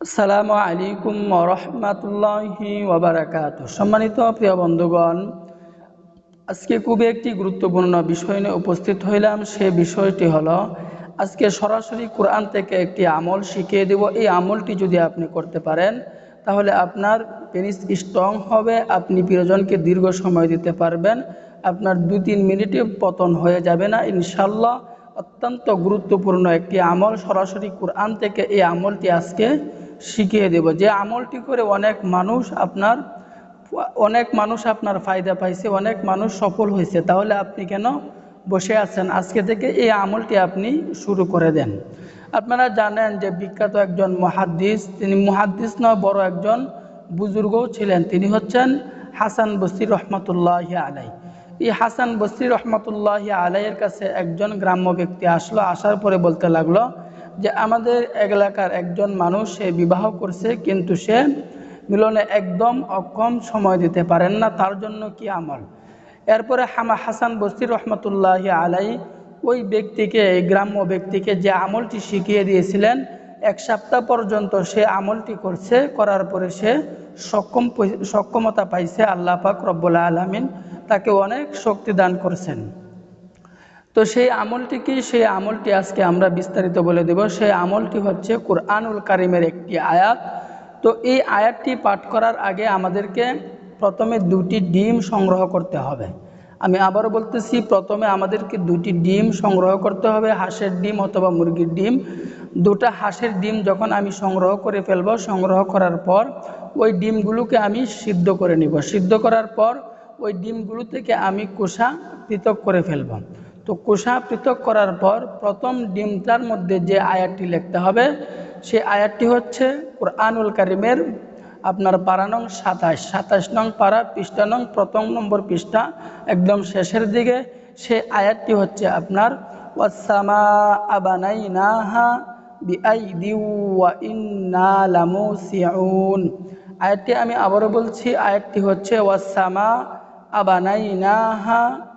আসসালামু আলাইকুম রহমতুল্লাহি ওবরাকাত সম্মানিত প্রিয় বন্ধুগণ, আজকে খুবই একটি গুরুত্বপূর্ণ বিষয় নিয়ে উপস্থিত হইলাম। সে বিষয়টি হলো, আজকে সরাসরি কোরআন থেকে একটি আমল শিখিয়ে দেব। এই আমলটি যদি আপনি করতে পারেন, তাহলে আপনার পেনিস স্ট্রং হবে, আপনি প্রিয়জনকে দীর্ঘ সময় দিতে পারবেন, আপনার দু তিন মিনিটে পতন হয়ে যাবে না। ইনশাল্লাহ অত্যন্ত গুরুত্বপূর্ণ একটি আমল সরাসরি কোরআন থেকে এই আমলটি আজকে শিখিয়ে দেব যে আমলটি করে অনেক মানুষ আপনার, অনেক মানুষ আপনার ফায়দা পাইছে, অনেক মানুষ সফল হয়েছে। তাহলে আপনি কেন বসে আছেন? আজকে থেকে এই আমলটি আপনি শুরু করে দেন। আপনারা জানেন যে বিখ্যাত একজন মহাদ্দিস, তিনি মহাদ্দিস নয় বড় একজন বুজুর্গও ছিলেন। তিনি হচ্ছেন হাসান বসির রহমতুল্লাহ আলাই এই হাসান বসরি রহমতুল্লাহ আলাইয়ের কাছে একজন গ্রাম্য ব্যক্তি আসলো, আসার পরে বলতে লাগল যে আমাদের এলাকার একজন মানুষ সে বিবাহ করছে, কিন্তু সে মিলনে একদম অক্ষম সময় দিতে পারেন না, তার জন্য কি আমল? এরপরে হামা হাসান বস্তির রহমতুল্লাহ আলাই ওই ব্যক্তিকে এই গ্রাম্য ব্যক্তিকে যে আমলটি শিখিয়ে দিয়েছিলেন, এক সপ্তাহ পর্যন্ত সে আমলটি করছে, করার পরে সে সক্ষম সক্ষমতা পাইছে, আল্লাহ পাক রব্বুল্লা আলমিন তাকে অনেক শক্তি দান করছেন। তো সেই আমলটি কি? সেই আমলটি আজকে আমরা বিস্তারিত বলে দেব। সেই আমলটি হচ্ছে কোরআনুল কারিমের একটি আয়াত। তো এই আয়াতটি পাঠ করার আগে আমাদেরকে প্রথমে দুটি ডিম সংগ্রহ করতে হবে। আমি আবারও বলতেছি, প্রথমে আমাদেরকে দুটি ডিম সংগ্রহ করতে হবে, হাঁসের ডিম অথবা মুরগির ডিম। দুটা হাঁসের ডিম যখন আমি সংগ্রহ করে ফেলব, সংগ্রহ করার পর ওই ডিমগুলোকে আমি সিদ্ধ করে নিব। সিদ্ধ করার পর ওই ডিমগুলো থেকে আমি কোষা পৃথক করে ফেলব। তো কোষা পৃথক করার পর প্রথম ডিমটার মধ্যে যে আয়াতটি লিখতে হবে, সেই আয়াতটি হচ্ছে কোরআনুল কারিমের আপনার পাড়া নং সাতাশ। সাতাশ নং পাড়া পৃষ্ঠা নং প্রথম নম্বর পৃষ্ঠা, একদম শেষের দিকে সে আয়াতটি হচ্ছে আপনার ওয়াসামা আবানাই নাহা আয়াতটি আমি আবারও বলছি, আয়াতটি হচ্ছে ওয়াসামা ইন্না লামুসিউন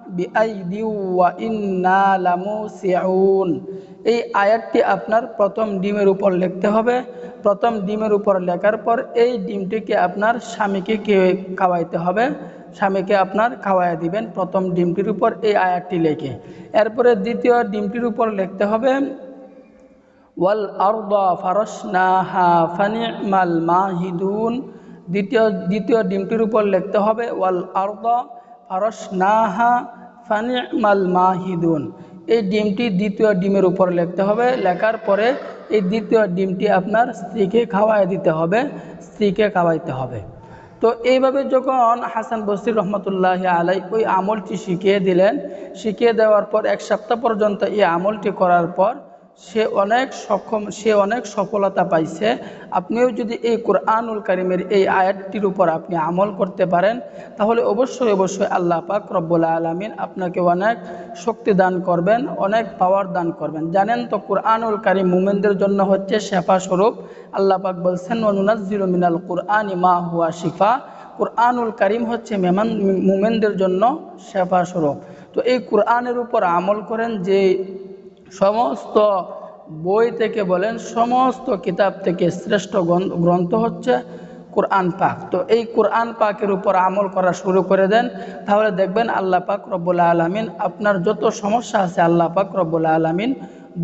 এই আয়াতটি আপনার প্রথম ডিমের উপর লিখতে হবে। প্রথম ডিমের উপর লেখার পর এই ডিমটিকে আপনার স্বামীকে খাওয়াইতে হবে। স্বামীকে আপনার খাওয়াই দিবেন প্রথম ডিমটির উপর এই আয়াতটি লেখে। এরপরে দ্বিতীয় ডিমটির উপর লিখতে হবে, ওয়াল আরদা ফারসনাহা ফানিমাল মাহিদুন। দ্বিতীয় দ্বিতীয় ডিমটির উপর লিখতে হবে, ওয়াল আরদা ফারস নাহা ফানিমাল মাহিদুন। এই ডিমটি দ্বিতীয় ডিমের উপর লেখতে হবে। লেখার পরে এই দ্বিতীয় ডিমটি আপনার স্ত্রীকে খাওয়াই দিতে হবে, স্ত্রীকে খাওয়াইতে হবে। তো এইভাবে যখন হাসান বসির রহমতুল্লাহ আলাই ওই আমলটি শিখিয়ে দিলেন, শিখিয়ে দেওয়ার পর এক সপ্তাহ পর্যন্ত এই আমলটি করার পর সে অনেক সক্ষম, সে অনেক সফলতা পাইছে। আপনিও যদি এই কোরআনুল করিমের এই আয়াতটির উপর আপনি আমল করতে পারেন, তাহলে অবশ্যই অবশ্যই আল্লাহ পাক রব্বুল আলমিন আপনাকে অনেক শক্তি দান করবেন, অনেক পাওয়ার দান করবেন। জানেন তো কোরআনুল কারিম মুমেনদের জন্য হচ্ছে শেফা স্বরূপ? আল্লাহ পাক বলছেন অনুনাজির মিনাল কোরআন মা হুয়া শিফা কোরআনুল করিম হচ্ছে মেমান, মুমেনদের জন্য শেফা স্বরূপ। তো এই কোরআনের উপর আমল করেন যে সমস্ত বই থেকে বলেন, সমস্ত কিতাব থেকে শ্রেষ্ঠ গ্রন্থ হচ্ছে কোরআন পাক। তো এই কোরআন পাকের উপর আমল করা শুরু করে দেন। তাহলে দেখবেন আল্লাহ পাক রব্বুল্লা আলমিন, আপনার যত সমস্যা আছে আল্লাহ পাক রব্বুল্লা আলমিন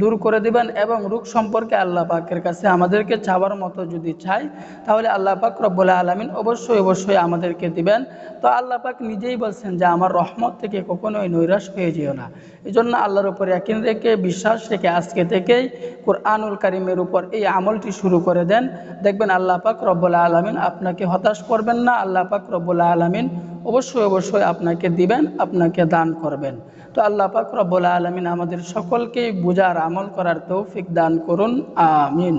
দূর করে দিবেন এবং রোগ সম্পর্কে আল্লাহ পাকের কাছে আমাদেরকে চাওয়ার মতো যদি চাই, তাহলে আল্লাহ পাক রব্বুল্লা আলমিন অবশ্যই অবশ্যই আমাদেরকে দিবেন। তো আল্লাহ পাক নিজেই বলছেন যে, আমার রহমত থেকে কখনোই নৈরাশ হয়ে যেও না। এই জন্য আল্লাহর উপর একিন রেখে, বিশ্বাস রেখে আজকে থেকেই কোরআনুল কারিমের উপর এই আমলটি শুরু করে দেন। দেখবেন আল্লাহ পাক রব্বুল্লা আলমিন আপনাকে হতাশ করবেন না। আল্লাহ পাক রব্বুল্লা আলমিন অবশ্যই অবশ্যই আপনাকে দিবেন, আপনাকে দান করবেন। তো আল্লাহ পাক রব্বুল আলমিন আমাদের সকলকেই বুঝার আমল করার তৌফিক দান করুন, আমিন।